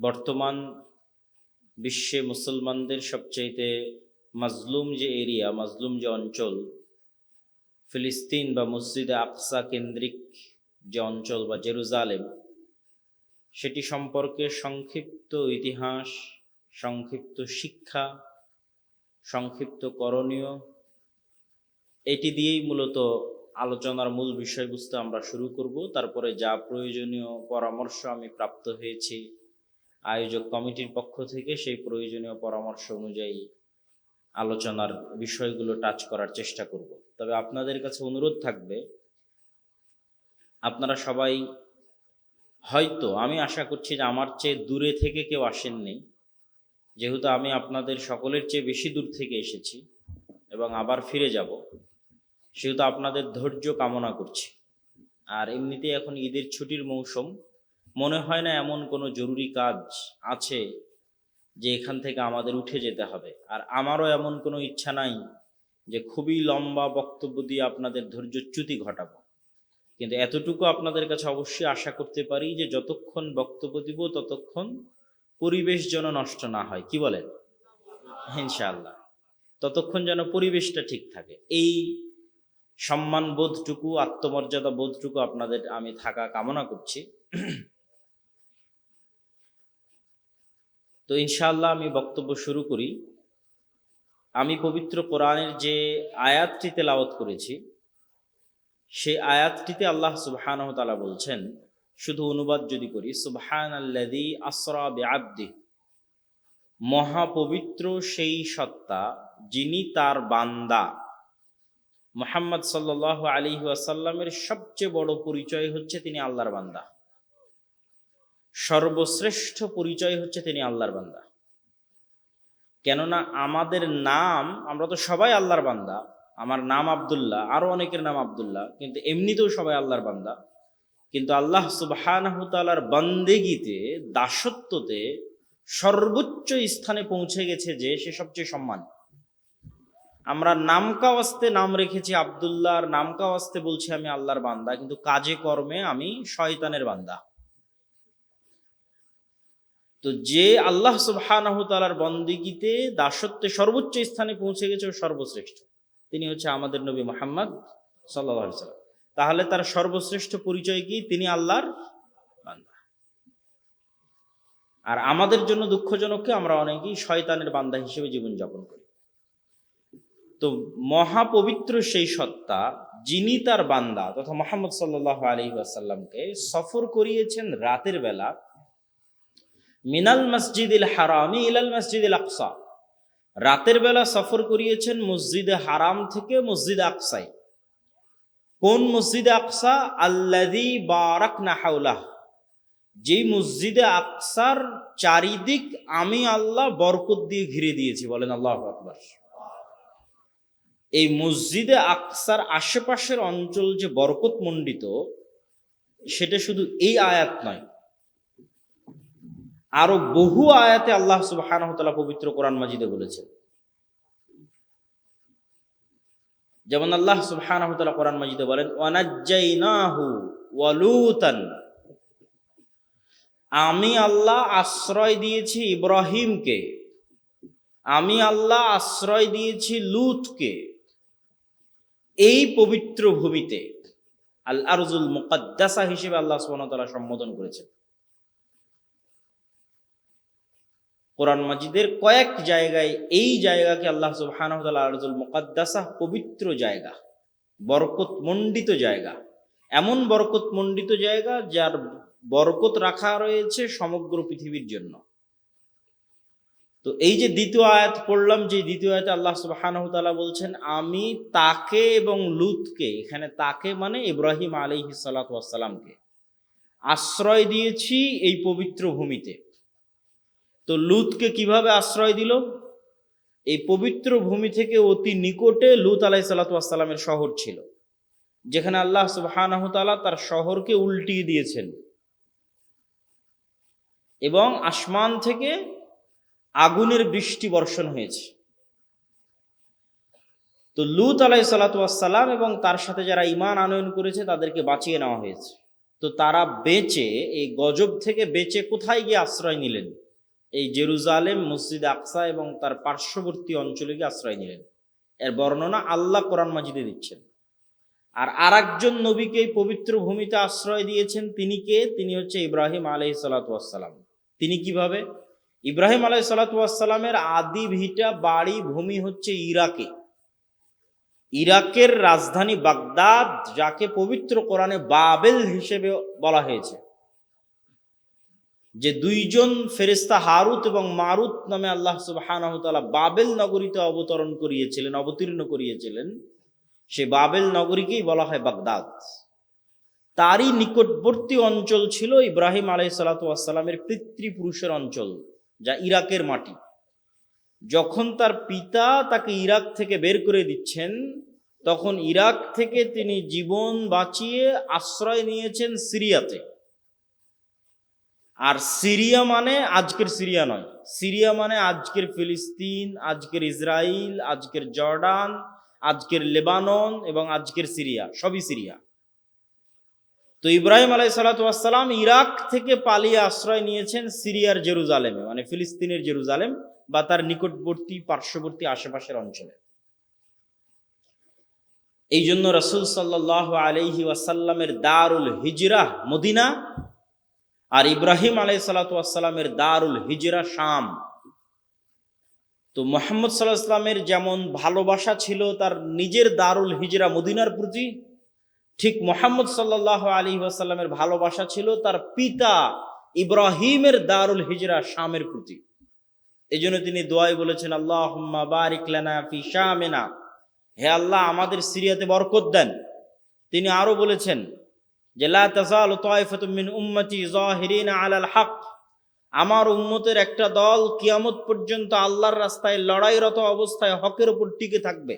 বর্তমান বিশ্বে মুসলমানদের সবচাইতে মাজলুম যে এরিয়া, মাজলুম যে অঞ্চল, ফিলিস্তিন বা মসজিদে আকসা কেন্দ্রিক যে অঞ্চল বা জেরুজালেম, সেটি সম্পর্কে সংক্ষিপ্ত ইতিহাস, সংক্ষিপ্ত শিক্ষা, সংক্ষিপ্ত করণীয়, এটি দিয়েই মূলত আলোচনার মূল বিষয়বস্তু আমরা শুরু করব। তারপরে যা প্রয়োজনীয় পরামর্শ আমি প্রাপ্ত হয়েছি আয়োজক কমিটির পক্ষ থেকে সেই প্রয়োজনীয় পরামর্শ অনুযায়ী আলোচনার বিষয়গুলো টাচ করার চেষ্টা করব। তবে আপনাদের কাছে অনুরোধ থাকবে, আপনারা সবাই হয়তো, আমি আশা করছি যে আমার চেয়ে দূরে থেকে কেউ আসেননি, যেহেতু আমি আপনাদের সকলের চেয়ে বেশি দূর থেকে এসেছি এবং আবার ফিরে যাব, সেহেতু আপনাদের ধৈর্য কামনা করছি। আর এমনিতেই এখন ঈদের ছুটির মৌসুম মনে হয় না এমন কোনো জরুরি কাজ আছে যে এখান থেকে আমাদের উঠে যেতে হবে। আর আমারও এমন কোনো ইচ্ছা নাই যে খুবই লম্বা বক্তব্য দিয়ে আপনাদের ধৈর্যচ্যুতি ঘটাবো। কিন্তু এতটুকু আপনাদের কাছে অবশ্যই আশা করতে পারি যে যতক্ষণ বক্তব্য দিব ততক্ষণ পরিবেশ যেন নষ্ট না হয়। কি বলেন? ইনশাআল্লাহ। ততক্ষণ যেন পরিবেশটা ঠিক থাকে। এই সম্মান বোধটুকু আত্মমর্যাদা বোধটুকু আপনাদের আমি থাকা কামনা করছি। তো ইনশাআল্লাহ আমি বক্তব্য শুরু করি। আমি পবিত্র কোরআনের যে আয়াতটি তেলাওয়াত করেছি, সেই আয়াতটিতে আল্লাহ সুবহান তালা বলছেন, শুধু অনুবাদ যদি করি সুবহান আল্লাদি আসরা বেআব্দি মহাপবিত্র সেই সত্তা যিনি তার বান্দা। মোহাম্মদ সাল্লাহ আলী আসাল্লামের সবচেয়ে বড় পরিচয় হচ্ছে তিনি আল্লাহর বান্দা। সর্বশ্রেষ্ঠ পরিচয় হচ্ছে তিনি আল্লাহর বান্দা। কেননা আমাদের নাম, আমরা তো সবাই আল্লাহর বান্দা। আমার নাম আবদুল্লাহ, আরও অনেকের নাম আবদুল্লাহ, কিন্তু এমনিতেও সবাই আল্লাহর বান্দা। কিন্তু আল্লাহ সুবাহানহতালার বান্দেগিতে, দাসত্বতে সর্বোচ্চ স্থানে পৌঁছে গেছে যে সে সবচেয়ে সম্মান। আমরা নামকা নামকাওয়াস্তে নাম রেখেছি আবদুল্লাহর নামকাওয়াস্তে বলছি আমি আল্লাহর বান্দা, কিন্তু কাজে কর্মে আমি শয়তানের বান্দা। তো যে আল্লাহ সুবাহানহতালার বন্দিগিতে দাসত্বে সর্বোচ্চ স্থানে পৌঁছে গেছে সর্বশ্রেষ্ঠ। তিনি হচ্ছে আমাদের নবী মোহাম্মদ সাল্লাহ সাল্লাম তাহলে তার সর্বশ্রেষ্ঠ পরিচয় কি? তিনি আল্লাহর বান্দা। আর আমাদের জন্য দুঃখজনককে আমরা অনেকেই শয়তানের বান্দা হিসেবে জীবনযাপন করি। তো মহাপবিত্র সেই সত্তা, যিনি তার বান্দা, তথা মোহাম্মদ সাল্লাহ আলী আসাল্লামকে সফর করিয়েছেন রাতের বেলা মিনাল মসজিদিল হারামি, ইলাল মসজিদিল আকসা। রাতের বেলা সফর করিয়েছেন মসজিদে হারাম থেকে মসজিদ আকসাই কোন মসজিদে আকসা? আল্লাদি বারাক না হাউলাহ যেই মসজিদে আকসার চারিদিক আমি আল্লাহ বরকত দিয়ে ঘিরে দিয়েছি, বলেন আল্লাহ আকবর। এই মসজিদে আকসার আশেপাশের অঞ্চল যে বরকত মণ্ডিত সেটা শুধু এই আয়াত নয় আরও বহু আয়াতে আল্লাহ সুবাহ পবিত্র কোরআন মাজিদে বলেছেন। যেমন আল্লাহ সুবাহ কোরআন মাজিদে বলেন, ওয়ানাজ্জাইনাহু ওয়ালুতান। আমি আল্লাহ আশ্রয় দিয়েছি ইব্রাহিমকে। আমি আল্লাহ আশ্রয় দিয়েছি লুতকে। এই পবিত্র ভূমিতে আল আরজুল মুকাদ্দাসা হিসেবে আল্লাহ সুবহানাহু সম্বোধন করেছেন। কোরআন মাজিদের কয়েক জায়গায় এই জায়গাকে আল্লাহ সুবহানাহু তাআলা আরজুল পবিত্র জায়গা বরকত মণ্ডিত জায়গা। এমন বরকত মণ্ডিত জায়গা যার বরকত রাখা রয়েছে সমগ্র পৃথিবীর জন্য। তো এই যে দ্বিতীয় আয়াত পড়লাম, যে দ্বিতীয় আয়াতে আল্লাহ সুবহানাহু তাআলা বলছেন, আমি তাকে এবং লুতকে, এখানে তাকে মানে ইব্রাহিম ওয়াস আশ্রয় দিয়েছি এই পবিত্র ভূমিতে। তো লুতকে কীভাবে আশ্রয় দিল? এই পবিত্র ভূমি থেকে অতি নিকটে লুত আলাই সাল্লাতামের শহর ছিল, যেখানে আল্লাহ সুবাহানহতালা তার শহরকে উল্টিয়ে দিয়েছেন। এবং আসমান থেকে আগুনের বৃষ্টি বর্ষণ হয়েছে। তো লুত আলাই সাল্লাতাম এবং তার সাথে যারা ইমান আনয়ন করেছে, তাদেরকে বাঁচিয়ে নেওয়া হয়েছে। তো তারা বেঁচে, এই গজব থেকে বেঁচে কোথায় গিয়ে আশ্রয় নিলেন? এই জেরুজালেম, মসজিদ আকসা এবং তার পার্শ্ববর্তী অঞ্চলে গিয়ে আশ্রয় নিলেন। এর বর্ণনা আল্লাহ কোরআন মাজিদে দিচ্ছেন। আর আরেকজন নবীকে পবিত্র ভূমিতে আশ্রয় দিয়েছেন তিনি কে? তিনি হচ্ছে ইব্রাহিম আলহি সালাতাম তিনি কীভাবে? ইব্রাহিম আলহি সালাতামের আদি ভিটা বাড়ি, ভূমি হচ্ছে ইরাকে। ইরাকের রাজধানী বাগদাদ, যাকে পবিত্র কোরআনে বাবেল হিসেবে বলা হয়েছে। যে দুইজন ফেরেস্তা হারুত এবং মারুত নামে আল্লাহ সুবাহ বাবেল নগরীতে অবতরণ করিয়েছিলেন, অবতীর্ণ করিয়েছিলেন। সে বাবেল নগরীকেই বলা হয় বাগদাদ। তারই নিকটবর্তী অঞ্চল ছিল ইব্রাহিম আলাই সালাতামের পিতৃপুরুষের অঞ্চল, যা ইরাকের মাটি। যখন তার পিতা তাকে ইরাক থেকে বের করে দিচ্ছেন, তখন ইরাক থেকে তিনি জীবন বাঁচিয়ে আশ্রয় নিয়েছেন সিরিয়াতে। আর সিরিয়া মানে আজকের সিরিয়া নয়। সিরিয়া মানে আজকের ফিলিস্তিন, আজকের ইসরায়েল আজকের জর্ডান, আজকের লেবানন এবং আজকের সিরিয়া, সবই সিরিয়া। তো ইব্রাহিম আলাই সালাতাম ইরাক থেকে পালিয়ে আশ্রয় নিয়েছেন সিরিয়ার জেরুজালেমে মানে ফিলিস্তিনের জেরুজালেম বা তার নিকটবর্তী, পার্শ্ববর্তী আশেপাশের অঞ্চলে। এই জন্য রসুল সাল্লাহ আলহি ওয়াসাল্লামের দারুল হিজরা মদিনা আর ইব্রাহিম আলাই সালাতামের দারুল হিজরা শাম। তো মোহাম্মদ সাল্লাহ যেমন ভালোবাসা ছিল, তার নিজের দারুল হিজরা মদিনার প্রতি, ঠিক মোহাম্মদ সাল্লাহ আলী ওয়াসাল্লামের ভালোবাসা ছিল, তার পিতা ইব্রাহিমের দারুল হিজরা শামের প্রতি। এই জন্য তিনি দোয়াই বলেছেন আল্লাহ বারিকলানা ফি শামেনা। হে আল্লাহ, আমাদের সিরিয়াতে বরকত দেন। তিনি আরও বলেছেন যে আমার উম্মতের একটা দল কিয়ামত পর্যন্ত আল্লাহর রাস্তায় লড়াইরত অবস্থায় হকের উপর টিকে থাকবে।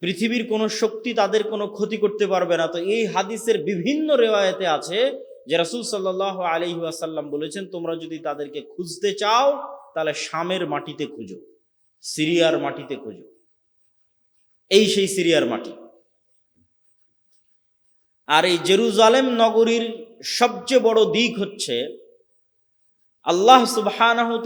পৃথিবীর কোনো শক্তি তাদের কোনো ক্ষতি করতে পারবে না। তো এই হাদিসের বিভিন্ন রেওয়ায়তে আছে যে রাসুল সাল্লাহ আলহি আসাল্লাম বলেছেন, তোমরা যদি তাদেরকে খুঁজতে চাও, তাহলে শামের মাটিতে খুঁজো, সিরিয়ার মাটিতে খুঁজো। এই সেই সিরিয়ার মাটি। আর এই জেরুজালেম নগরীর সবচেয়ে বড় দিক হচ্ছে আল্লাহ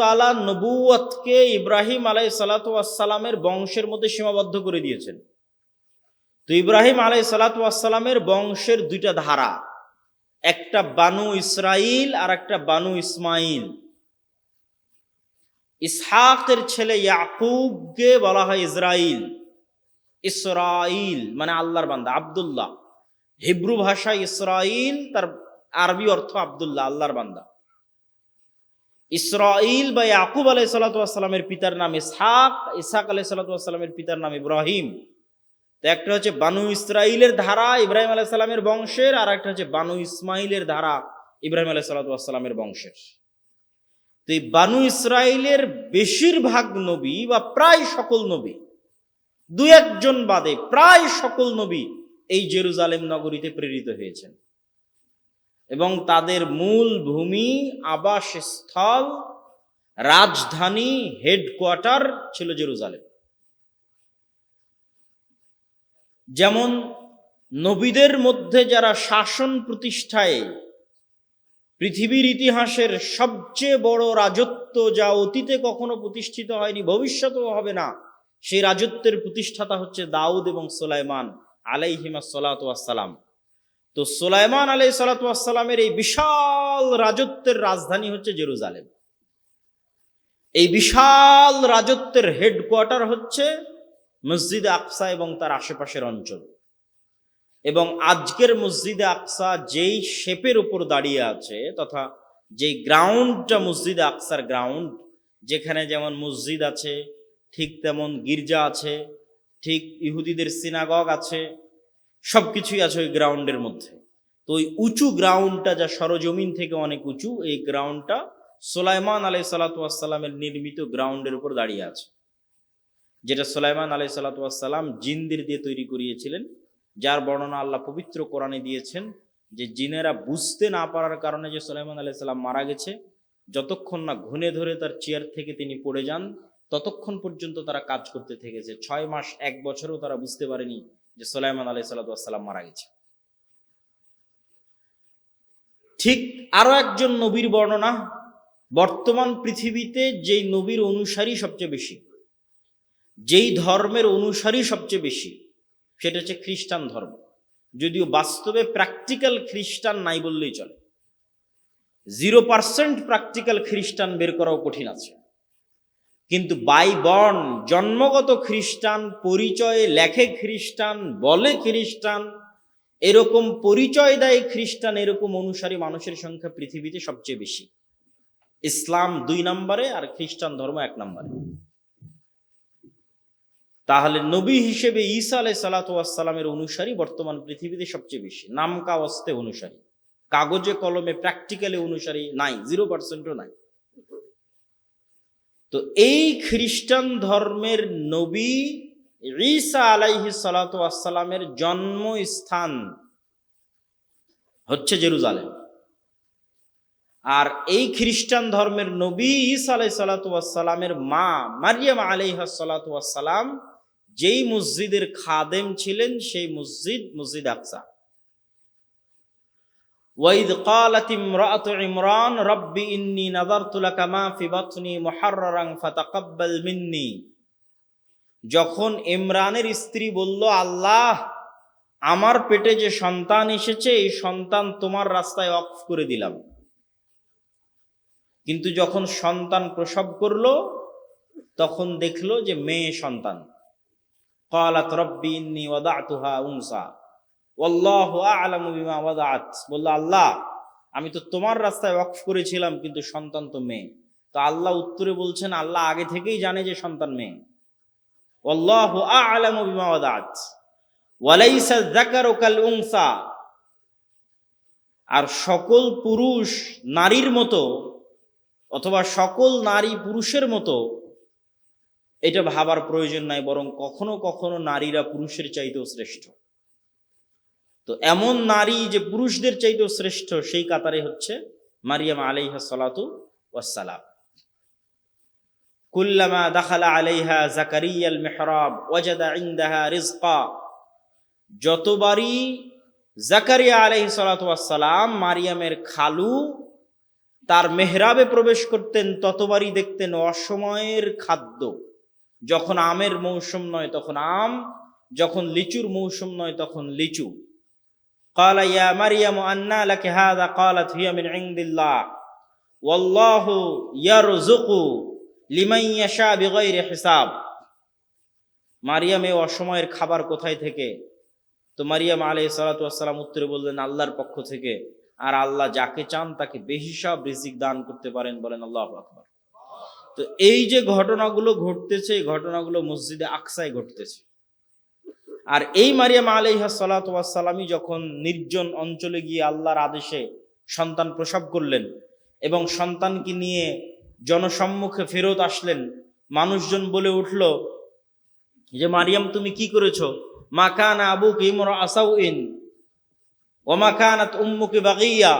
তাআলা নবুয়তকে ইব্রাহিম আলাই সালাতামের বংশের মধ্যে সীমাবদ্ধ করে দিয়েছেন। তো ইব্রাহিম আলাই সালাতামের বংশের দুইটা ধারা, একটা বানু ইসরাইল আর একটা বানু ইসমাইল ইসহাকের ছেলে ইয়াকুবকে বলা হয় ইসরাইল ইসরাইল মানে আল্লাহর বান্দা, আবদুল্লাহ। হিব্রু ভাষায় ইসরাইল, তার আরবি অর্থ আবদুল্লাহ, আল্লাহর বান্দা। ইসরাইল বা ইয়াকুব আলাই সাল্লাতামের পিতার নাম ইসহাক ইসহাক আলাই সাল্লাতামের পিতার নাম ইব্রাহিম। তো একটা হচ্ছে বানু ইসরাইলের ধারা ইব্রাহিম আলাই সাল্লামের বংশের, আর একটা হচ্ছে বানু ইসমাইলের ধারা ইব্রাহিম আলাই সাল্লাতামের বংশের। তো এই বানু ইসরায়েলের বেশিরভাগ নবী বা প্রায় সকল নবী দু একজন বাদে প্রায় সকল নবী এই জেরুজালেম নগরীতে প্রেরিত হয়েছেন। এবং তাদের মূল ভূমি, আবাসস্থল, রাজধানী, হেডকোয়ার্টার ছিল জেরুজালেম। যেমন নবীদের মধ্যে যারা শাসন প্রতিষ্ঠায় পৃথিবীর ইতিহাসের সবচেয়ে বড় রাজত্ব যা অতীতে কখনো প্রতিষ্ঠিত হয়নি, ভবিষ্যতেও হবে না, সেই রাজত্বের প্রতিষ্ঠাতা হচ্ছে দাউদ এবং সোলাইমান। আলাইহিমা সালাতাম তো সোলাইমান আলাই সালাতামের এই বিশাল রাজত্বের রাজধানী হচ্ছে জেরুজালেম। এই বিশাল রাজত্বের হেডকোয়ার্টার হচ্ছে মসজিদ আকসা এবং তার আশেপাশের অঞ্চল। এবং আজকের মসজিদে আকসা যেই শেপের উপর দাঁড়িয়ে আছে তথা যেই গ্রাউন্ডটা মসজিদে আকসার গ্রাউন্ড, যেখানে যেমন মসজিদ আছে, ঠিক তেমন গির্জা আছে ঠিক ইহুদিদের সিনাগগ আছে সব কিছুই আছে ওই গ্রাউন্ডের মধ্যে। তো ওই উঁচু গ্রাউন্ডটা যা সরজমিন থেকে অনেক উঁচু, এই গ্রাউন্ডটা সোলাইমান আলাই সালাতামের নির্মিত গ্রাউন্ডের উপর দাঁড়িয়ে আছে। যেটা সোলাইমান আলাই সালাতাম জিনদের দিয়ে তৈরি করিয়েছিলেন, যার বর্ণনা আল্লাহ পবিত্র কোরআনে দিয়েছেন যে জিনেরা বুঝতে না পারার কারণে যে সোলাইমান আলাই সাল্লাম মারা গেছে, যতক্ষণ না ঘুনে ধরে তার চেয়ার থেকে তিনি পড়ে যান ততক্ষণ পর্যন্ত তারা কাজ করতে থেকেছে। ছয় মাস, এক বছরও তারা বুঝতে পারেনি যে সোলাইমান আলাই সাল্লাম মারা গেছে। ঠিক আরও একজন নবীর বর্ণনা, বর্তমান পৃথিবীতে যেই নবীর অনুসারী সবচেয়ে বেশি, যেই ধর্মের অনুসারী সবচেয়ে বেশি, সেটা হচ্ছে খ্রিস্টান ধর্ম। যদিও বাস্তবে প্র্যাকটিক্যাল খ্রিস্টান নাই বললেই চলে। জিরো পার্সেন্ট প্র্যাকটিক্যাল খ্রিস্টান বের করাও কঠিন আছে। কিন্তু বাই বর্ন জন্মগত খ্রিস্টান, পরিচয়ে লেখে খ্রিস্টান, বলে খ্রিস্টান, এরকম পরিচয় দেয় খ্রিস্টান, এরকম অনুসারী মানুষের সংখ্যা পৃথিবীতে সবচেয়ে বেশি। ইসলাম দুই নম্বরে আর খ্রিস্টান ধর্ম এক নম্বরে। তাহলে নবী হিসেবে ঈসা আলাই সালাতামের অনুসারী বর্তমান পৃথিবীতে সবচেয়ে বেশি। নাম কাওয়াস্তে অনুসারী। কাগজে কলমে প্র্যাকটিক্যালি অনুসারী নাই জিরো পার্সেন্টও নাই। তো এই খ্রিস্টান ধর্মের নবী ঈসা আলাইহি সালাতামের জন্মস্থান হচ্ছে জেরুজালেম। আর এই খ্রিস্টান ধর্মের নবী ঈসা আলাই সালাতামের মা মারিয়াম আলাইহা সালাতাম যেই মসজিদের খাদেম ছিলেন, সেই মসজিদ মসজিদ আকসা। ওয়াইদ قالت امرأة عمران ربي إني نظرت لك ما في بطني محررا فتقبل مني যখন ইমরানের স্ত্রী বলল আল্লাহ আমার পেটে যে সন্তান এসেছে এই সন্তান তোমার রাস্তায় অফ করে দিলাম কিন্তু যখন সন্তান প্রসব করলো তখন দেখলো যে মেয়ে সন্তান قالت ربي إني وضعتها أنثى বলল, আল্লাহ, আমি তো তোমার রাস্তায় ওয়াকফ করেছিলাম, কিন্তু সন্তান তো মেয়ে। তো আল্লাহ উত্তরে বলছেন, আল্লাহ আগে থেকেই জানে যে সন্তান মেয়ে। আর সকল পুরুষ নারীর মতো অথবা সকল নারী পুরুষের মতো এটা ভাবার প্রয়োজন নাই, বরং কখনো কখনো নারীরা পুরুষের চাইতেও শ্রেষ্ঠ। তো এমন নারী যে পুরুষদের চাইতেও শ্রেষ্ঠ, সেই কাতারে হচ্ছে মারিয়াম আলাইহা সালাতু ওয়াসালাম কুল্লামা দাখালা আলাইহা জাকারিয়াল মেহরাব ওয়াজাদা ইনদাহা রিজকা। যতবারই জাকারিয়া আলাইহি সালাম মারিয়ামের খালু তার মেহরাবে প্রবেশ করতেন, ততবারই দেখতেন অসময়ের খাদ্য। যখন আমের মৌসুম নয় তখন আম, যখন লিচুর মৌসুম নয় তখন লিচু। قال يا مريم أنى لك هذا قالت هي من عند الله والله يرزق লিমান ইয়াশা বিগৈরি হিসাব মারিয়াম এই অসময়ের খাবার কোথায় থেকে তো মারিয়াম আলাই সালাতাম উত্তরে বললেন আল্লাহর পক্ষ থেকে আর আল্লাহ যাকে চান তাকে বেহিসাব রিজিক দান করতে পারেন বলেন আল্লাহ আকবর তো এই যে ঘটনাগুলো ঘটতেছে এই ঘটনাগুলো মসজিদে আকসায় ঘটতেছে আর এই মারিয়াম আলাইহা সালাতামই যখন নির্জন অঞ্চলে গিয়ে আল্লাহর আদেশে সন্তান প্রসব করলেন এবং সন্তানকে নিয়ে জনসম্মুখে ফেরত আসলেন, মানুষজন বলে উঠল, যে মারিয়াম, তুমি কি করেছ? মাকান আবু কিমর আসাউ ইন ওমাকানাত উম্মুকে বাগিয়া।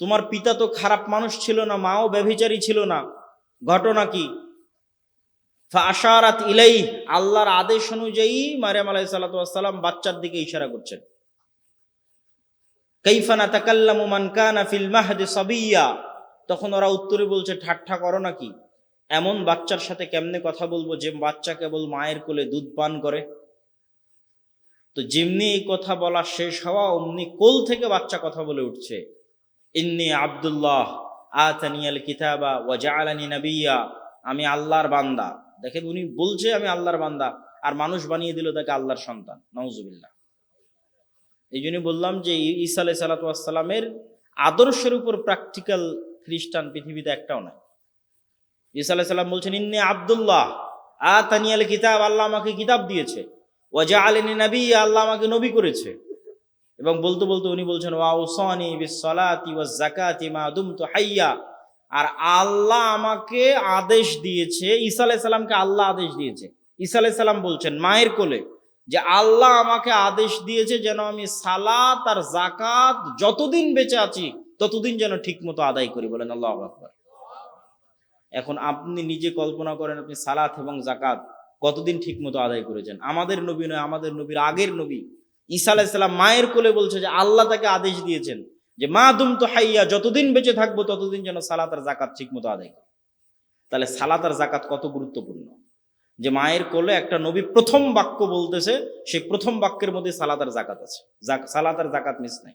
তোমার পিতা তো খারাপ মানুষ ছিল না, মাও ব্যভিচারী ছিল না। ঘটনা কি? আশারাত ইলাই আল্লাহর আদেশ অনুযায়ী মারিয়াম আলাই সাল্লাম বাচ্চার দিকে ইশারা করছেন। কৈফানা তাকাল্লামু মান কানা ফিল মাহদি সাবিয়া, তখন ওরা উত্তরে বলছে, ঠাট্টা করো নাকি? এমন বাচ্চার সাথে কেমনে কথা বলব যে বাচ্চা কেবল মায়ের কোলে দুধ পান করে? তো যেমনি এই কথা বলা শেষ হওয়া, অমনি কোল থেকে বাচ্চা কথা বলে উঠছে, ইন্নি আবদুল্লাহ আতানিয়াল কিতাবা ওয়াজালানি নবিয়া, আমি আল্লাহর বান্দা। দেখেন উনি বলছে আমি আল্লাহর বান্দা, আর মানুষ বানিয়ে দিল তাকে আল্লাহর সন্তান। নওজুবিল্লাহ এই জন্য বললাম যে ঈসা আলাই সালাতামের আদর্শের উপর প্র্যাকটিক্যাল খ্রিস্টান পৃথিবীতে একটাও নাই। ঈসা আলাহ সাল্লাম বলছেন, ইন্নি আবদুল্লাহ আ তানিয়াল কিতাব, আল্লাহ আমাকে কিতাব দিয়েছে। ওয়াজা আলিনী নবী আল্লাহ আমাকে নবী করেছে। এবং বলতে বলতে উনি বলছেন, ওয়া ওসানি বিসলাতি ওয়া জাকাতি মা দুমতু হাইয়া। আর আল্লাহ আমাকে আদেশ দিয়েছে, ঈসা আলাইসাল্লামকে আল্লাহ আদেশ দিয়েছে। ঈসা আলাইহিস সালাম বলছেন, মায়ের কোলে, যে আল্লাহ আমাকে আদেশ দিয়েছে যেন আমি সালাত আর জাকাত যতদিন বেঁচে আছি, ততদিন যেন ঠিক মতো আদায় করি বলেন আল্লাহ আকবর। এখন আপনি নিজে কল্পনা করেন, আপনি সালাত এবং জাকাত কতদিন ঠিক মতো আদায় করেছেন? আমাদের নবী নয়, আমাদের নবীর আগের নবী ঈসা আলাইসাল্লাম মায়ের কোলে বলছে যে আল্লাহ তাকে আদেশ দিয়েছেন। যে মা দুম তো হাইয়া যতদিন বেঁচে থাকব ততদিন যেন সালাত আর জাকাত ঠিক মতো আদায় করে। তাহলে সালাত আর জাকাত কত গুরুত্বপূর্ণ? যে মায়ের কোলে একটা নবী প্রথম বাক্য বলতেছে, সেই প্রথম বাক্যের মধ্যে সালাত আর জাকাত আছে। সালাত আর জাকাত মিস নাই।